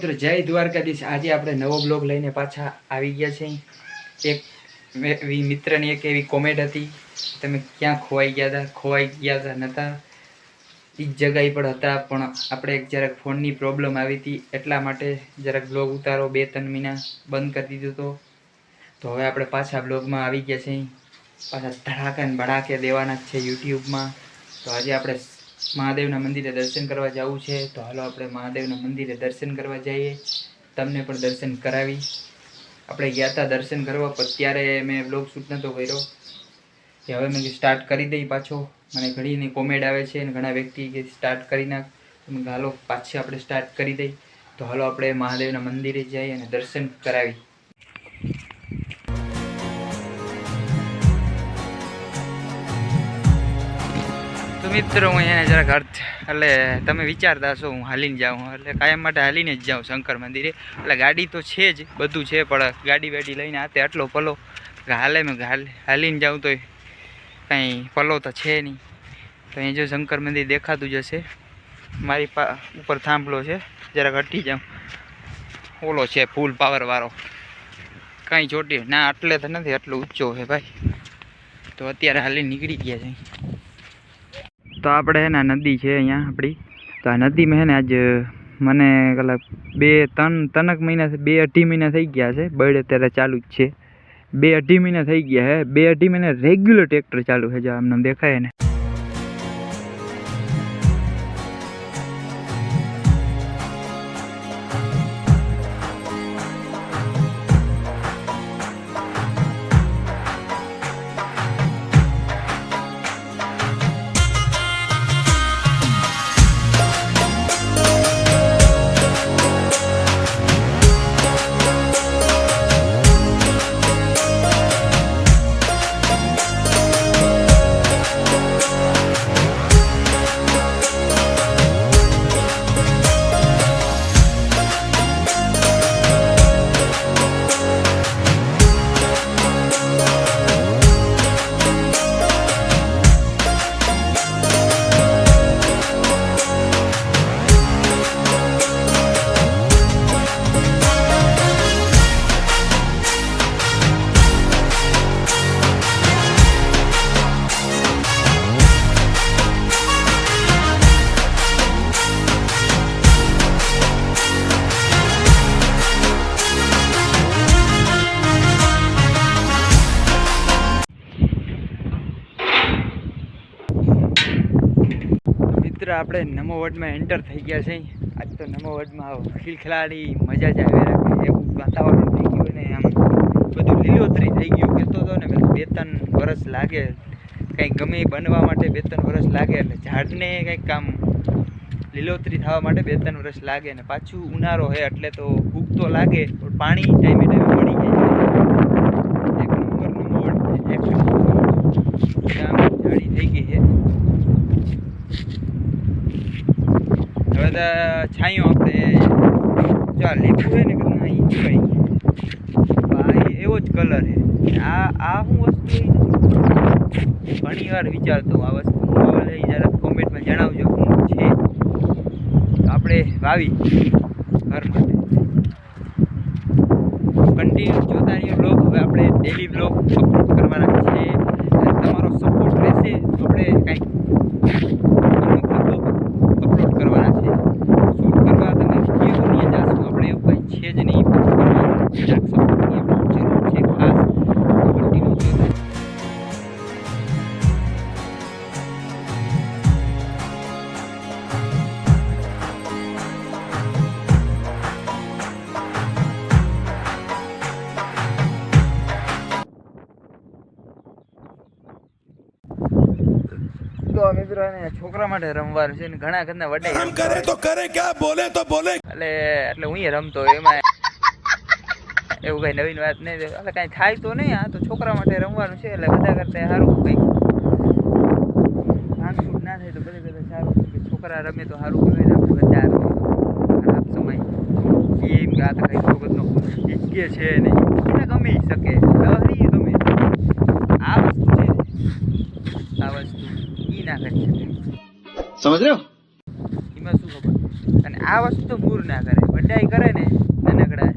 મિત્રો, જય દ્વારકાધીશ. આજે આપણે નવો બ્લોગ લઈને પાછા આવી ગયા છે એક મિત્રની એક એવી કોમેન્ટ હતી, તમે ક્યાં ખોવાઈ ગયા હતા ખોવાઈ ગયા હતા નહોતા એ જ જગ્યાએ પણ હતા, પણ આપણે એક જરાક ફોનની પ્રોબ્લેમ આવી હતી, એટલા માટે જરાક બ્લોગ ઉતારો, બે ત્રણ મહિના બંધ કરી દીધો હતો તો હવે આપણે પાછા બ્લોગમાં આવી ગયા છે પાછા ધડાકાને ભડાકે દેવાના છે યુટ્યુબમાં. તો આજે આપણે મહાદેવના મંદિરે દર્શન કરવા જવું છે, તો હાલો આપણે મહાદેવના મંદિરે દર્શન કરવા જઈએ. તમને પણ દર્શન કરાવી. આપણે ગયા હતા દર્શન કરવા, પણ ત્યારે મેં બ્લોગ શૂટ નહોતો કર્યો. કે હવે મેં સ્ટાર્ટ કરી દઈ પાછો. મને ઘણીની કોમેડ આવે છે અને ઘણા વ્યક્તિ કે સ્ટાર્ટ કરી નાખ. હાલો, પાછી આપણે સ્ટાર્ટ કરી દઈ. તો હાલો આપણે મહાદેવના મંદિરે જઈએ અને દર્શન કરાવી. મિત્રો, હું અહીંયા જરાક અર્થ, એટલે તમે વિચારતા છો હું હાલીને જાઉં. એટલે કાયમ માટે હાલીને જ જાઉં શંકર મંદિરે. એટલે ગાડી તો છે જ, બધું છે, પણ ગાડી વાડી લઈને આતે આટલો પલો. હાલે મેં હાલ, હાલીને જાઉં તો કાંઈ પલો તો છે નહીં. તો અહીં જો શંકર મંદિર દેખાતું જ હશે. મારી પા, ઉપર થાંભલો છે, જરાક હટી જાઉં. ઓલો છે, ફૂલ પાવરવાળો કાંઈ ચોટી, ના, આટલે તો નથી, આટલો ઊંચો છે ભાઈ. તો અત્યારે હાલી નીકળી ગયા છે તો આપણે હે ને નદી છે અહીંયા આપણી. તો આ નદીમાં હે ને આજ મને કલાક બે, ત્રણ, ત્રણક મહિના બે અઢી મહિના થઈ ગયા છે. બળ અત્યારે ચાલુ જ છે. બે અઢી મહિના થઈ ગયા હે. બે અઢી મહિના રેગ્યુલર ટ્રેક્ટર ચાલુ છે જો આમને દેખાય ને. મિત્ર, આપણે નમો વર્ડમાં એન્ટર થઈ ગયા છે. આજ તો નમો વર્ડમાં ખિલખિલાડી, મજા જ આવે એવું વાતાવરણ થઈ ગયું ને આમ બધું લીલોતરી થઈ ગયું. કહેતો હતો ને બે ત્રણ વરસ લાગે. કંઈક ગમે બનવા માટે બે ત્રણ વરસ લાગે. એટલે ઝાડને કંઈક કામ લીલોતરી થવા માટે બે ત્રણ વરસ લાગે ને પાછું ઉનાળો હે એટલે તો ભૂખ તો લાગે, પણ પાણી ટાઈમે ટાઈમે મળી જાય એક નંબર, નમો એક જાડી થઈ ગઈ છે. તો છાંયો આપણે ચાલ લીંબુ છે ને કે એવો જ કલર છે. આ આ હું વસ્તુ ઘણી વિચારતો આ વસ્તુ જરા કોમેન્ટમાં જણાવજો છે. આપણે વાવી ઘર માટે. કન્ટિન્યુ જોતા રહીએ બ્લોગ હવે આપણે ડેલી બ્લોગ અપલોડ કરવાના છે તમારો સપોર્ટ રહેશે તો આપણે કંઈક મિત્રો એને છોકરા માટે રમવાનું છે ને ઘણા ઘરના વડે રમ કરે તો કરે ક્યાં બોલે તો બોલે. એટલે એટલે હું રમતો એમાં એવું કઈ નવીન વાત નહીં એટલે કઈ થાય તો નહીં આ તો છોકરા માટે રમવાનું છે એટલે બધા કરતા સારું કઈ ભાંગફૂટ ના થાય તો બધા કરતા સારું કે છોકરા રમે તો સારું કહેવાય આપણે બધા ખરાબ સમય. એમ કે આ તો છે નહીં. ગમી શકે. કરે છે. સમજ રહ્યો? એમાં શું ખબર? અને આ વસ્તુ તો મૂર ના કરે. બધા કરે ને નાનકડા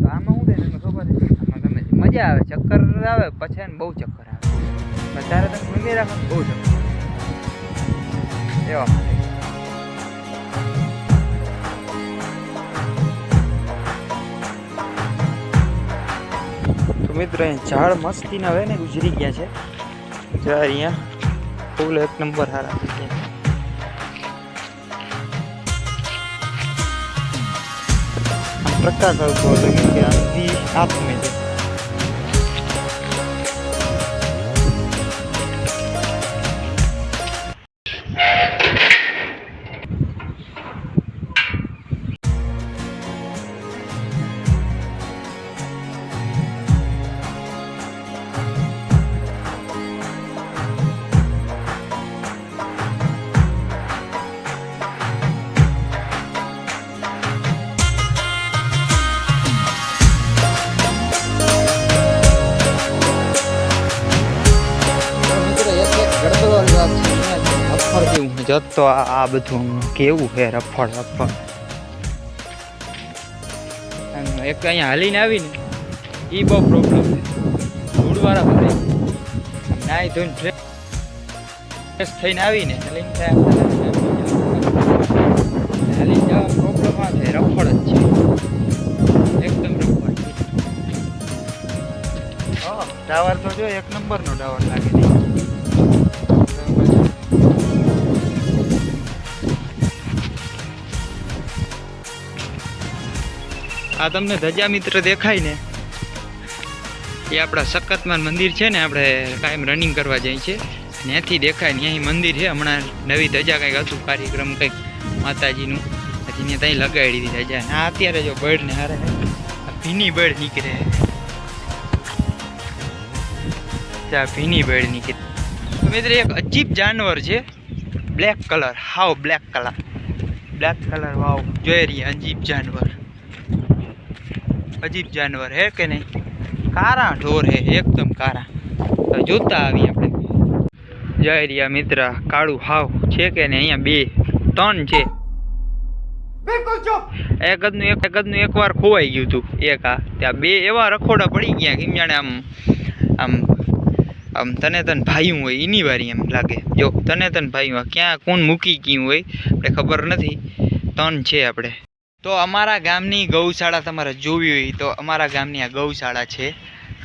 તો આમાં શું થાય? તમને ખબર છે? આમાં ગમે મજા આવે. ચક્કર આવે પછી એને બહુ ચક્કર આવે. અત્યારે તમે ગમે રાખો બહુ ચક્કર એવા માટે. મિત્રો અહીં ઝાડ મસ્તીના હવે ને ગુજરી ગયા છે. જો અહીંયા ફૂલ એક નંબર હારા પ્રકાશ આવતો કેમ કે આથી આત્મે છે. જતો આ બધું કેવું છે રફળ રફળ એક અહીંયા હાલીને આવીને એ બહુ પ્રોબ્લેમ છે ધૂળવાળા ભરે નાહી ધોઈને ફ્રેશ થઈને આવીને હાલીને થાય આપણે જવા પ્રોબ્લેમ આ છે રફળ જ છે એકદમ રફળ છે ટાવર તો જો એક નંબરનો ટાવર લાગે છે. આ તમને ધજા મિત્ર દેખાય ને? એ આપણા સખતમાન મંદિર છે ને, આપણે કાયમ રનિંગ કરવા જઈએ છીએ ત્યાંથી દેખાય ને અહીં મંદિર છે. હમણાં નવી ધજા કંઈક હતું, કાર્યક્રમ કંઈક માતાજીનું. પછી ત્યાં ત્યાં લગાડી દીધી ધજા. ને આ અત્યારે જો બર્ડ ને હારે ભીની બર્ડ નીકળે. ત્યાં ભીની બર્ડ નીકળે. મિત્ર, એક અજીબ જાનવર છે. Black colour how black colour black colour wow જોઈ રહી અજીબ જાનવર. અજીબ જાનવર હે કે નહીં? કારા ઢોર હે એકદમ કારા. તો જોતા આવી આપણે. જય રહ્યા મિત્ર કાળું હાવ છે કે નહીં? અહીંયા બે ત્રણ છે. એક જ. એક એક જ એકવાર ખોવાઈ ગયું હતું એક આ. ત્યાં બે એવા રખોડા પડી ગયા કેમ જાણે આમ આમ આમ તને તન ભાઈયું હોય એની વારી એમ લાગે. જો તને તન ભાઈયું ક્યાં કોણ મૂકી ગયું હોય આપણે ખબર નથી. ત્રણ છે આપણે. તો અમારા ગામની ગૌશાળા તમારે જોવી હોય તો અમારા ગામની આ ગૌશાળા છે.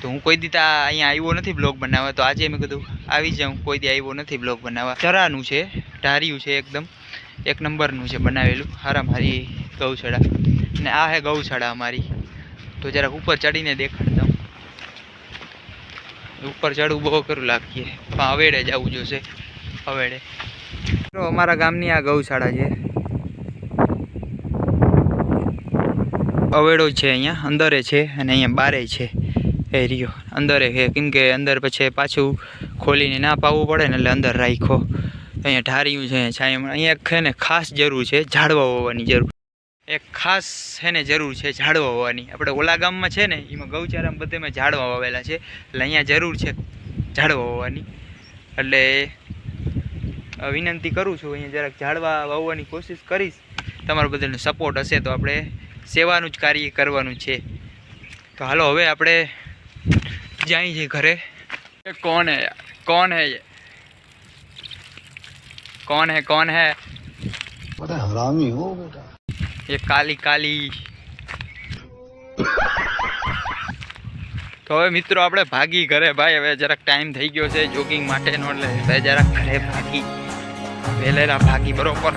તો હું કોઈ દીતા અહીંયા આવ્યો નથી બ્લોગ બનાવવા, તો આજે મેં કીધું આવી જાઉં, કોઈ દી આવ્યો નથી બ્લોગ બનાવવા. ચરાનું છે, ઢાર્યું છે એકદમ, એક નંબરનું છે બનાવેલું હારા હારી ગૌશાળા. અને આ હે ગૌશાળા અમારી. તો જરાક ઉપર ચડીને દેખાડ દઉં ઉપર ચડવું બહુ કરું લાગીએ પણ હવેડે જવું જોશે, હવેડે. તો અમારા ગામની આ ગૌશાળા છે. અવેડો છે અહીંયા, અંદરે છે અને અહીંયા બારે છે એ રહ્યો. અંદરે છે, કેમ કે અંદર પછી પાછું ખોલીને ના પાવવું પડે ને એટલે અંદર રાખ્યો. અહીંયા ઢાર્યું છે છાંયમાં અહીંયા છે ને ખાસ જરૂર છે, ઝાડવા હોવાની જરૂર. એક ખાસ છે ને જરૂર છે, ઝાડવા હોવાની. આપણે ઓલા ગામમાં છે ને, એમાં ગૌચારામાં બધેમાં ઝાડવા વાવેલા છે. એટલે અહીંયા જરૂર છે ઝાડવા હોવાની. એટલે વિનંતી કરું છું, અહીંયા જરાક ઝાડવા વાવવાની કોશિશ કરીશ. તમારો બધાનો સપોર્ટ હશે તો આપણે સેવાનું જ કાર્ય કરવાનું છે. તો હાલો હવે આપણે જાય છે ઘરે. કોણ હે? કોણ હે કોણ હે? કોણ હે? હરામી હો બેટા. કાલી કાલી. તો હવે મિત્રો આપણે ભાગી ઘરે ભાઈ. હવે જરાક ટાઈમ થઈ ગયો છે જોગિંગ માટે નો એટલે જરાક ઘરે ભાગી. વહેલેરા ભાગી બરોબર.